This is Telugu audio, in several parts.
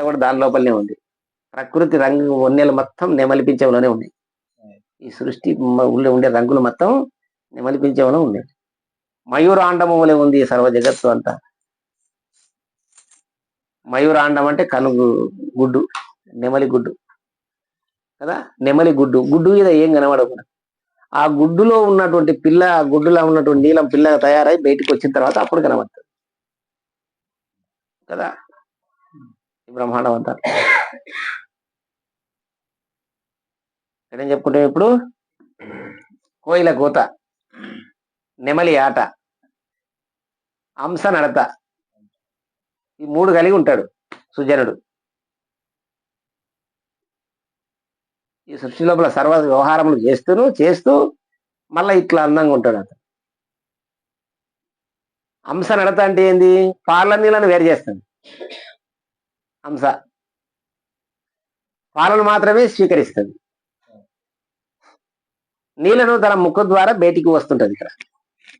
కూడా దాని లోపలనే ఉంది. ప్రకృతి రంగు వన్నెలు మొత్తం నెమలిపించేవలోనే ఉన్నాయి ఈ సృష్టి ఉండే ఊళ్ళో ఉండే రంగులు మొత్తం నెమలిపించేవలో ఉన్నాయి మయూరాండములే ఉంది సర్వ జగత్తు అంతా. మయూరాండం అంటే కనుగు గుడ్డు నెమలి గుడ్డు. కదా? నెమలి గుడ్డు. గుడ్డు మీద ఏం కనబడవు ఆ గుడ్డులో ఉన్నటువంటి పిల్ల ఆ గుడ్డులో ఉన్నటువంటి నీలం పిల్ల తయారై బయటికి వచ్చిన తర్వాత అప్పుడు కనబడుతుంది. కదా? బ్రహ్మాండం అంతా ఏం చెప్పుకుంటే ఇప్పుడు? కోయిల కూత నెమలి ఆట అంశ నడత ఈ మూడు కలిగి ఉంటాడు సుజనుడు. ఈ సృష్టి లోపల సర్వ వ్యవహారములు చేస్తూను చేస్తూ మళ్ళా ఇట్లా అందంగా ఉంటాడు అతను. అంశ నడత అంటే ఏంది? పార్ల నీళ్ళని వేరు చేస్తుంది అంశ. పాలను మాత్రమే స్వీకరిస్తుంది. నీళ్ళను తన ముక్కు ద్వారా బయటికి వస్తుంటది ఇక్కడ.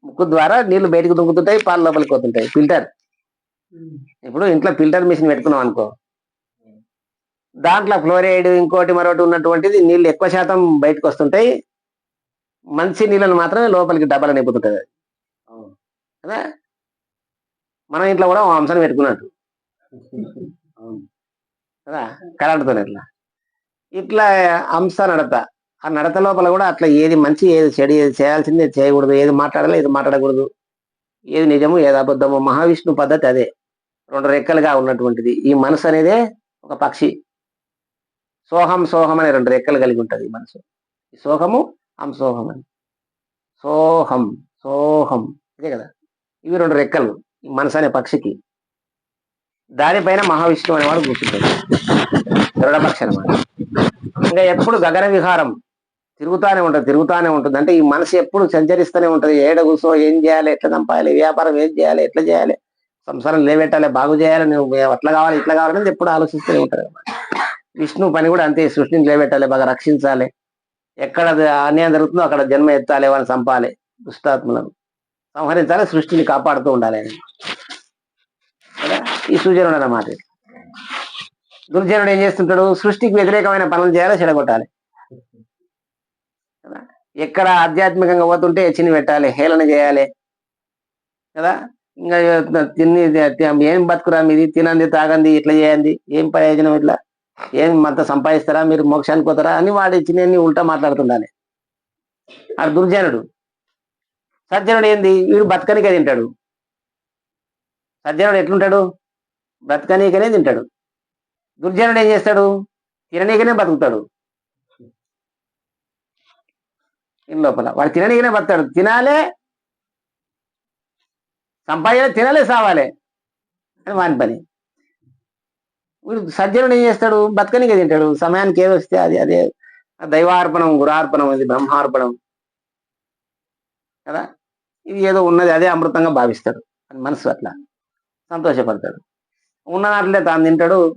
ముక్కు ద్వారా నీళ్ళు బయటికి దుంకుతుంటాయి పాలు లోపలికి పోతుంటాయి. ఫిల్టర్. ఇప్పుడు ఇంట్లో ఫిల్టర్ మిషన్ పెట్టుకున్నాం అనుకో. దాంట్లో ఫ్లోరైడ్ ఇంకోటి మరొకటి ఉన్నటువంటిది నీళ్ళు ఎక్కువ శాతం బయటకు వస్తుంటాయి. మంచి నీళ్ళని మాత్రమే లోపలికి డబ్బాలు నింపుతుంటది. అది. కదా? మనం ఇంట్లో కూడా ఓ అంశం పెట్టుకున్నట్టు. కదా? కరెంటుతో ఇట్లా. ఇట్లా అంశ నడత. ఆ నడత లోపల కూడా అట్లా ఏది మంచి ఏది చెడు ఏది చేయాల్సింది చేయకూడదు. ఏది మాట్లాడాలి ఏది మాట్లాడకూడదు. ఏది నిజము ఏది అబద్ధము మహావిష్ణు పద్ధతి అదే. రెండు రెక్కలుగా ఉన్నటువంటిది. ఈ మనసు అనేదే ఒక పక్షి. సోహం సోహం అనే రెండు రెక్కలు కలిగి ఉంటుంది ఈ మనసు. ఈ సోహము అంసోహం అని. సోహం సోహం. ఇదే కదా? ఇవి రెండు రెక్కలు. ఈ మనసు అనే పక్షికి. దానిపైన మహావిష్ణువు అనేవాడు కూర్చుంటాడు. దృఢపక్ష అనమాట ఇంకా ఎప్పుడు గగన విహారం తిరుగుతానే ఉంటుంది తిరుగుతానే ఉంటుంది. అంటే ఈ మనసు ఎప్పుడు సంచరిస్తూనే ఉంటది. ఏడ కూసో ఏం చేయాలి ఎట్లా చంపాలి వ్యాపారం ఏం చేయాలి ఎట్లా చేయాలి సంసారం లేవెట్టాలి బాగు చేయాలి నువ్వు అట్లా కావాలి ఇట్లా కావాలనేది ఎప్పుడు ఆలోచిస్తూనే ఉంటది విష్ణు పని కూడా అంతే సృష్టిని లేవెట్టాలి బాగా రక్షించాలి. ఎక్కడ అన్యాయం జరుగుతుందో అక్కడ జన్మ ఎత్తాలి వాళ్ళని చంపాలి దుష్టాత్మలను సంహరించాలి సృష్టిని కాపాడుతూ ఉండాలి. అని ఈ సూచన అన్నమాట దుర్జనుడు ఏం చేస్తుంటాడు? సృష్టికి వ్యతిరేకమైన పనులు చేయాలి చెడగొట్టాలి. కదా? ఎక్కడ ఆధ్యాత్మికంగా పోతుంటే చిన్న పెట్టాలి హేళన చేయాలి. కదా? ఇంకా తిని ఏం బతుకురా మీది? తినంది తాగంది ఇట్లా చేయండి ఏం ప్రయోజనం ఇట్లా? ఏం మంత సంపాదిస్తారా? మీరు మోక్షానికి పోతారా? అని వాడు చిన్ని ఉల్టా మాట్లాడుతుండాలి. ఆ దుర్జనుడు. సజ్జనుడు ఏంది? వీడు బతకనికే తింటాడు. సజ్జనుడు ఎట్లుంటాడు? బ్రతకనీకనే తింటాడు. దుర్జనుడు ఏం చేస్తాడు? తిననీకనే బతుకుతాడు. ఇంటి లోపల వాడు తిననీకనే బతాడు తినాలే సంపాదన తినాలే సావాలే అని వాని పని. వీడు సజ్జనుడు ఏం చేస్తాడు? బతకనికే తింటాడు. సమయానికి ఏది వస్తే అది అదే. దైవార్పణం గురార్పణం అది బ్రహ్మార్పణం. కదా? ఇది ఏదో ఉన్నది అదే అమృతంగా భావిస్తాడు. అని మనసు అట్లా. సంతోషపడతాడు. ఉన్న దాంట్లో తాను తింటాడు.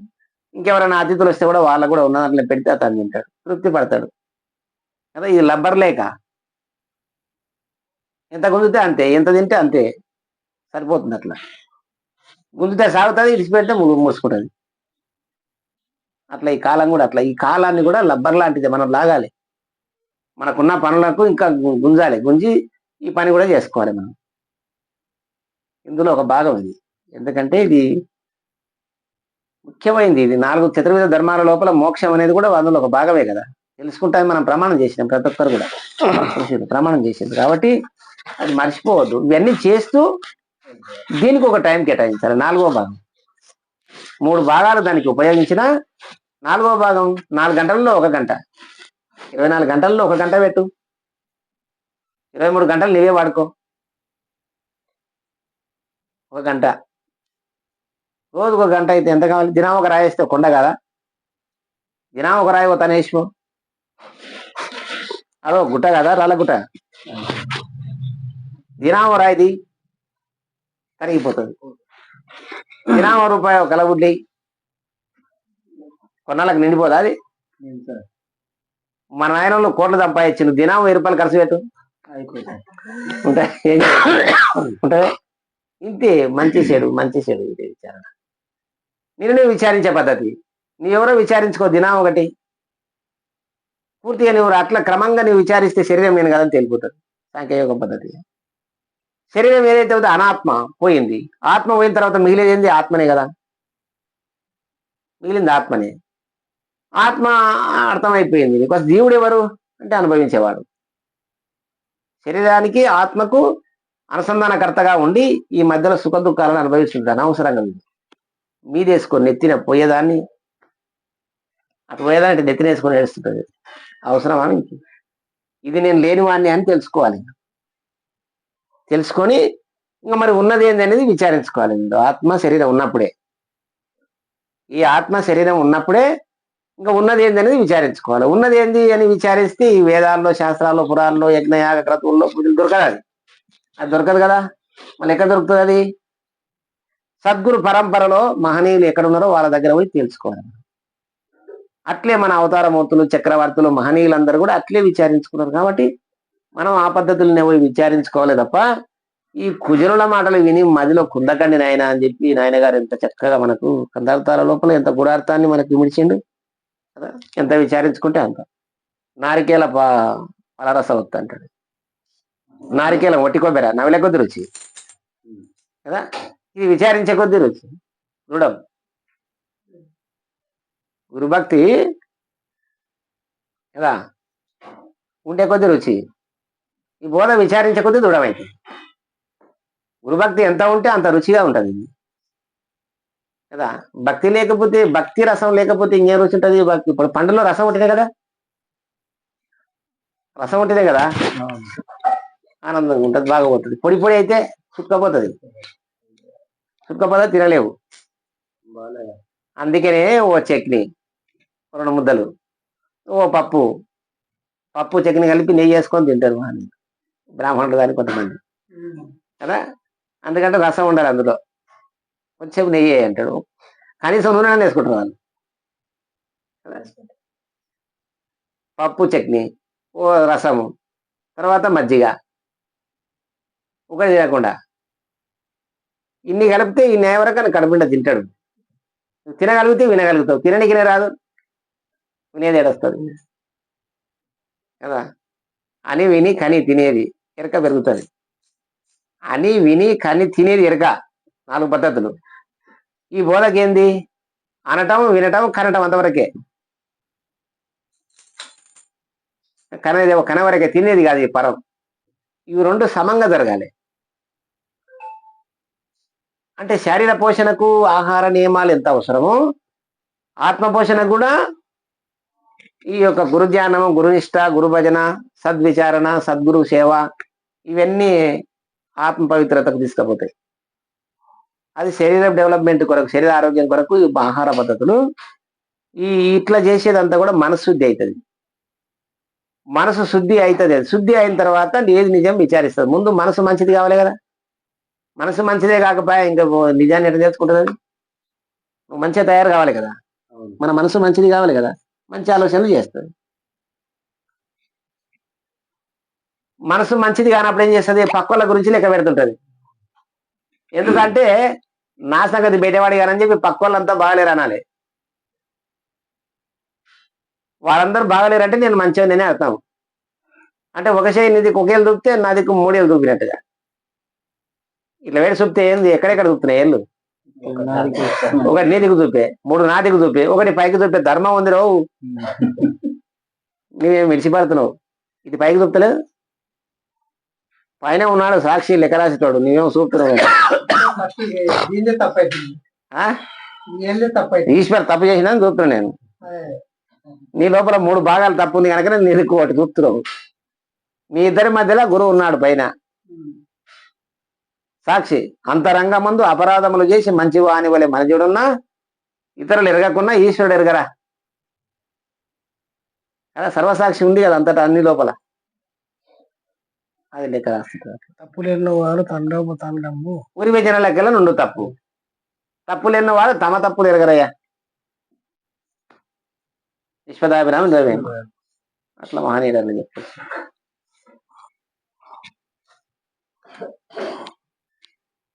ఇంకెవరైనా అతిథులు వస్తే కూడా వాళ్ళకు కూడా ఉన్న దాంట్లో పెడితే తాను తింటాడు. తృప్తి పడతాడు. కదా ఇది లబ్బర్ లేక. ఎంత గుంజితే అంతే ఎంత తింటే అంతే. సరిపోతుంది అట్లా. గుంజితే సాగుతుంది ఇడిచిపెడితే ము- మూసుకుంటుంది. అట్లా ఈ కాలం కూడా అట్లా. ఈ కాలాన్ని కూడా లబ్బర్ లాంటిది మనం లాగాలి. మనకున్న పనులకు ఇంకా గుంజాలి. గుంజి ఈ పని కూడా చేసుకోవాలి మనం. ఇందులో ఒక భాగం ఇది. ఎందుకంటే ఇది ముఖ్యమైనది ఇది నాలుగు చతుర్విధ ధర్మాల లోపల మోక్షం అనేది కూడా అందులో ఒక భాగమే కదా. తెలుసుకుంటామని మనం ప్రమాణం చేసినాం ప్రతి ఒక్కరు కూడా. ప్రమాణం చేసింది కాబట్టి అది మర్చిపోవద్దు. ఇవన్నీ చేస్తూ దీనికి ఒక టైం కేటాయించాలి. నాలుగో భాగం. మూడు భాగాలు దానికి ఉపయోగించిన నాలుగో భాగం. నాలుగు గంటల్లో ఒక గంట. ఇరవై నాలుగు గంటల్లో ఒక గంట పెట్టు. ఇరవై మూడు గంటలు నీవే వాడుకో. ఒక గంట. రోజుకు ఒక గంట అయితే ఎంత కావాలి? దినం ఒక రాయి వేస్తే కొండ కదా? దినం ఒక రాయి పోతాను వేసుకో అదో గుట్ట కదా? రాళ్ళ గుట్ట? దినం ఒక రాయిది కరిగిపోతుంది. దినం ఒక రూపాయి ఒక కలబుడ్డి కొన్నాళ్ళకి నిండిపోదా అది? మన నాయనలు కోట్లు సంపాదించింది దినం వెయ్యి రూపాయలు ఖర్చు పెట్టు? ఉంటాయి? ఇంతే. మంచి చెడు మంచి చెడు. ఇదే విచారణ. నేను నువ్వు విచారించే పద్ధతి. నీ ఎవరో విచారించుకో దినం ఒకటి. పూర్తిగా నువ్వు అట్లా క్రమంగా నువ్వు విచారిస్తే శరీరం నేను కదని తెలిపోతుంది. సాంఖ్యయోగ పద్ధతి. శరీరం ఏదైతే ఉందో అనాత్మ పోయింది. ఆత్మ పోయిన తర్వాత మిగిలేది ఏంది? ఆత్మనే కదా. మిగిలింది ఆత్మనే. ఆత్మ అర్థమైపోయింది. బికాస్ జీవుడు ఎవరు? అంటే అనుభవించేవాడు. శరీరానికి ఆత్మకు అనుసంధానకర్తగా ఉండి ఈ మధ్యలో సుఖ దుఃఖాలను అనుభవిస్తుంటాడు అనవసరంగా. మీదేసుకొని నెత్తిన పోయేదాన్ని అటు పోయేదాన్ని అంటే నెత్తిన వేసుకొని ఏడుస్తుంటది. అవసరమా మీకు ఇది నేను లేనివాడిని అని తెలుసుకోవాలి. తెలుసుకొని ఇంకా మరి ఉన్నది ఏంది అనేది విచారించుకోవాలి. ఆత్మ శరీరం ఉన్నప్పుడే. ఈ ఆత్మ శరీరం ఉన్నప్పుడే ఇంకా ఉన్నది ఏంది అనేది విచారించుకోవాలి. ఉన్నది ఏంది అని విచారిస్తే ఈ వేదాల్లో శాస్త్రాల్లో పురాణాల్లో యజ్ఞయాగ క్రతువుల్లో పూజలు దొరకదు అది. అది దొరకదు కదా. మళ్ళీ ఎక్కడ దొరుకుతుంది అది? సద్గురు పరంపరలో మహనీయులు ఎక్కడున్నారో వాళ్ళ దగ్గర పోయి తెలుసుకోవాలి అట్లే మన అవతారమూర్తులు చక్రవర్తులు మహనీయులందరూ కూడా అట్లే విచారించుకున్నారు. కాబట్టి మనం ఆ పద్ధతులనే పోయి విచారించుకోవాలి తప్ప ఈ కుజనుల మాటలు విని మదిలో కుందకండి నాయన అని చెప్పి నాయన గారు ఎంత చక్కగా మనకు కందార్థాల లోపల ఎంత గుడార్థాన్ని మనకు ఇమిడిచిండు కదా? ఎంత విచారించుకుంటే అంత. నారికేల ప పలరస వద్దు అంటాడు. నారికేలం ఒట్టి కొబ్బెర నవిలకొద్దు రుచి. కదా? ఇది విచారించే కొద్ది రుచి దృఢం గురుభక్తి కదా ఉండే కొద్ది రుచి. ఈ బోధ విచారించే కొద్ది దృఢమైంది. గురుభక్తి ఎంత ఉంటే అంత రుచిగా ఉంటుంది. కదా? భక్తి లేకపోతే భక్తి రసం లేకపోతే ఇంకేం రుచి ఉంటుంది? భక్తి ఇప్పుడు పండులో రసం ఉంటేనే కదా? రసం ఉంటేనే కదా? ఆనందంగా ఉంటుంది బాగా పోతుంది. పొడి పొడి అయితే చుక్కపోతుంది చుక్కపోతే తినలేవు. అందుకనే ఓ చట్నీ రెండు ముద్దలు ఓ పప్పు పప్పు చట్నీ కలిపి నెయ్యి వేసుకొని తింటారు బ్రాహ్మణులు కానీ కొంతమంది. కదా? అందుకంటే రసం ఉండాలి అందులో. కొంచెం నెయ్యి అంటాడు. కనీసం నూనె వేసుకుంటారు వాళ్ళు? పప్పు చట్నీ ఓ రసము తర్వాత మజ్జిగ. ఒకటి తినకుండా. ఇన్ని కలిపితే ఈ వరకు కడుపుండా తింటాడు. తినగలిగితే వినగలుగుతావు. తిననికినే రాదు. వినేది ఏడొస్తుంది. కదా? అని విని కని తినేది ఎరక పెరుగుతుంది. అని విని కని తినేది ఎరక. నాలుగు పద్ధతులు. ఈ బోధకేంది? అనటం వినటం కనటం అంతవరకే. కనేది కనవరకే. తినేది కాదు ఈ పరం. ఇవి రెండు సమంగా జరగాలి. అంటే శరీర పోషణకు ఆహార నియమాలు ఎంత అవసరమో? ఆత్మ పోషణకు కూడా ఈ యొక్క గురుధ్యానము గురునిష్ట గురుభజన సద్విచారణ సద్గురు సేవ ఇవన్నీ ఆత్మ పవిత్రతకు తీసుకుపోతాయి. అది శరీర డెవలప్మెంట్ కొరకు శరీర ఆరోగ్యం కొరకు ఈ ఆహార పద్ధతులు. ఈ ఇట్లా చేసేదంతా కూడా మనసు శుద్ధి అవుతుంది మనసు శుద్ధి అవుతుంది శుద్ధి అయిన తర్వాత ఏది నిజం విచారిస్తుంది. ముందు మనసు మంచిది కావాలి కదా. మనసు మంచిదే కాకపోయా ఇంకా నిజాన్ని ఎట్లా తెలుసుకుంటుంది? నువ్వు మంచిగా తయారు కావాలి కదా. మన మనసు మంచిది కావాలి కదా. మంచి ఆలోచనలు చేస్తుంది. మనసు మంచిది కానప్పుడు ఏం చేస్తుంది? పక్కల గురించి లెక్క పెడుతుంటది. ఎందుకంటే నా సంగతి బయటవాడి కానని చెప్పి పక్క వాళ్ళంతా బాగలేరు అనాలి. వాళ్ళందరూ బాగలేరంటే నేను మంచిగా నేనే అర్థం. అంటే ఒక చేయి నీది ఒకేళ్ళు దూపితే నాది మూడేళ్ళు దూపినట్టుగా ఇట్లా వేడి చూపితే ఏంది? ఎక్కడెక్కడ చూపుతున్నాయి ఏళ్ళు ఒకటి నీతికి చూపే మూడు నాటికి చూపే ఒకటి పైకి చూపే ధర్మం ఉంది రావు నువ్వేం విడిచిపడుతున్నావు? ఇది పైకి చూపుతలేదు పైన ఉన్నాడు సాక్షి లెక్క రాసేటోడు నువ్వేమో చూపుతున్నావు ఈశ్వర్ తప్పు చేసినా చూపుతున్నా నేను. నీ లోపల మూడు భాగాలు తప్పు ఉంది కనుక నేను ఒకటి చూపుతున్నావు. మీ ఇద్దరి మధ్యలో గురువు ఉన్నాడు పైన. సాక్షి అంతరంగ మందు అపరాధములు చేసి మంచి వాని వలె మనజుడున్నా ఇతరులు ఎరగకున్నా ఈశ్వరుడు ఎరగరా? కదా సర్వసాక్షి ఉంది కదా అంతటా అన్ని లోపల. అది లెక్క రాస్తుంది తప్పులేని వాడు తండము తండము ఉరి విజన లెక్కల నుండు తప్పు. తప్పులు ఎన్నవాడు తమ తప్పులు ఎరగరయ్యా. విశ్వదాభిరామ ద్రవ్యం అట్లా మహనీయుడు అని చెప్పేసి.